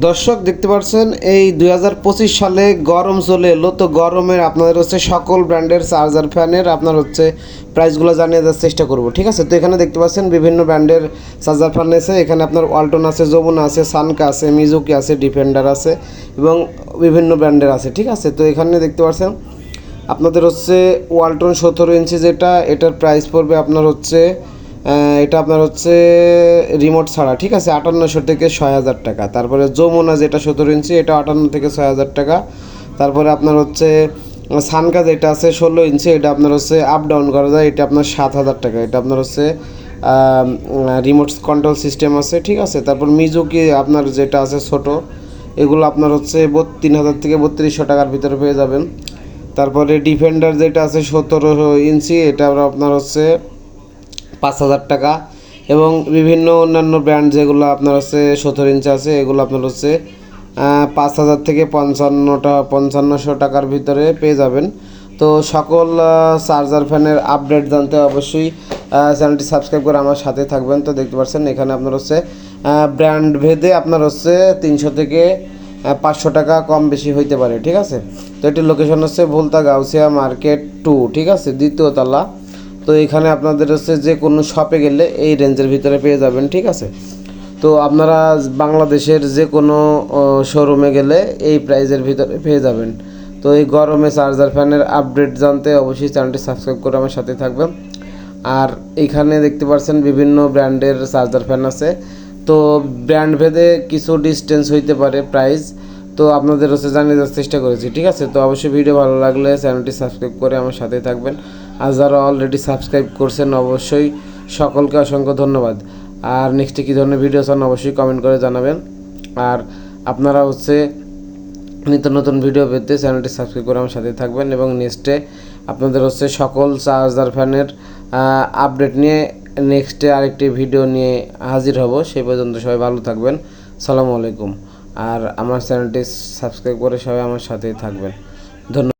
দর্শক, দেখতে পাচ্ছেন, এই দু হাজার পঁচিশ সালে গরম চলে এলো। তো গরমের আপনাদের হচ্ছে সকল ব্র্যান্ডের চার্জার ফ্যানের আপনার হচ্ছে প্রাইসগুলো জানিয়ে দেওয়ার চেষ্টা করব, ঠিক আছে? তো এখানে দেখতে পাচ্ছেন, বিভিন্ন ব্র্যান্ডের চার্জার ফ্যান আছে এখানে আপনার ওয়ালটন আছে, যমুনা আছে, সানকা আছে, মিজুকি আছে, ডিফেন্ডার আছে এবং বিভিন্ন ব্র্যান্ডের আছে, ঠিক আছে? তো এখানে দেখতে পাচ্ছেন, আপনাদের হচ্ছে ওয়ালটন সতেরো ইঞ্চি যেটা, এটার প্রাইস পড়বে আপনার হচ্ছে এটা আপনার হচ্ছে রিমোট ছাড়া, ঠিক আছে? আটান্নশো থেকে ছয় হাজার টাকা। তারপরে যমুনা যেটা সতেরো ইঞ্চি, এটা আটান্ন থেকে ছয় হাজার টাকা। তারপরে আপনার হচ্ছে সানকা যেটা আছে ষোলো ইঞ্চি, এটা আপনার হচ্ছে আপ ডাউন করা যায়, এটা আপনার সাত হাজার টাকা। এটা আপনার হচ্ছে রিমোট কন্ট্রোল সিস্টেম আছে, ঠিক আছে? তারপর মিজুকি আপনার যেটা আছে ছোট, এগুলো আপনার হচ্ছে তিন হাজার থেকে বত্রিশশো টাকার ভিতরে পেয়ে যাবেন। তারপরে ডিফেন্ডার যেটা আছে সতেরো ইঞ্চি, এটা আপনার হচ্ছে পাঁচ হাজার টাকা এবং বিভিন্ন অন্যান্য ব্র্যান্ড যেগুলো আপনার হচ্ছে সতেরো ইঞ্চ আছে, এগুলো আপনার হচ্ছে পাঁচ হাজার থেকে পঞ্চান্নটা, পঞ্চান্নশো টাকার ভিতরে পেয়ে যাবেন। তো সকল চার্জার ফ্যানের আপডেট জানতে অবশ্যই চ্যানেলটি সাবস্ক্রাইব করে আমার সাথে থাকবেন। তো দেখতে পাচ্ছেন, এখানে আপনার হচ্ছে ব্র্যান্ড ভেদে আপনার হচ্ছে তিনশো থেকে পাঁচশো টাকা কম বেশি হইতে পারে, ঠিক আছে? তো এটির লোকেশন হচ্ছে ভুলতা গাউসিয়া মার্কেট টু ঠিক আছে? দ্বিতীয় তলা। তো এখানে আপনাদের হচ্ছে যে কোনো শপে গেলে এই রেঞ্জের ভিতরে পেয়ে যাবেন, ঠিক আছে? তো আপনারা বাংলাদেশের যে কোনো শোরুমে গেলে এই প্রাইজের ভিতরে পেয়ে যাবেন। তো এই গরমে চার্জার ফ্যানের আপডেট জানতে অবশ্যই চ্যানেলটি সাবস্ক্রাইব করে আমার সাথে থাকবেন। আর এখানে দেখতে পাচ্ছেন বিভিন্ন ব্র্যান্ডের চার্জার ফ্যান আছে। তো ব্র্যান্ড ভেদে কিছু ডিস্টেন্স হইতে পারে প্রাইস তো আপনাদের হচ্ছে জানিয়ে দেওয়ার চেষ্টা করেছি, ঠিক আছে? তো অবশ্যই ভিডিও ভালো লাগলে চ্যানেলটি সাবস্ক্রাইব করে আমার সাথে থাকবেন। আর যারা অলরেডি সাবস্ক্রাইব করছেন, অবশ্যই সকলকে অসংখ্য ধন্যবাদ। আর নেক্সটে কী ধরনের ভিডিও চান অবশ্যই কমেন্ট করে জানাবেন। আর আপনারা হচ্ছে নিত্য নতুন ভিডিও পেতে চ্যানেলটি সাবস্ক্রাইব করে আমার সাথে থাকবেন এবং নেক্সটে আপনাদের হচ্ছে সকল চার্জার ফ্যানের আপডেট নিয়ে নেক্সটে আরেকটি ভিডিও নিয়ে হাজির হব। সেই পর্যন্ত সবাই ভালো থাকবেন। সালামু আলাইকুম। আর আমার চ্যানেলটি সাবস্ক্রাইব করে সবাই আমার সাথেই থাকবেন। ধন্যবাদ।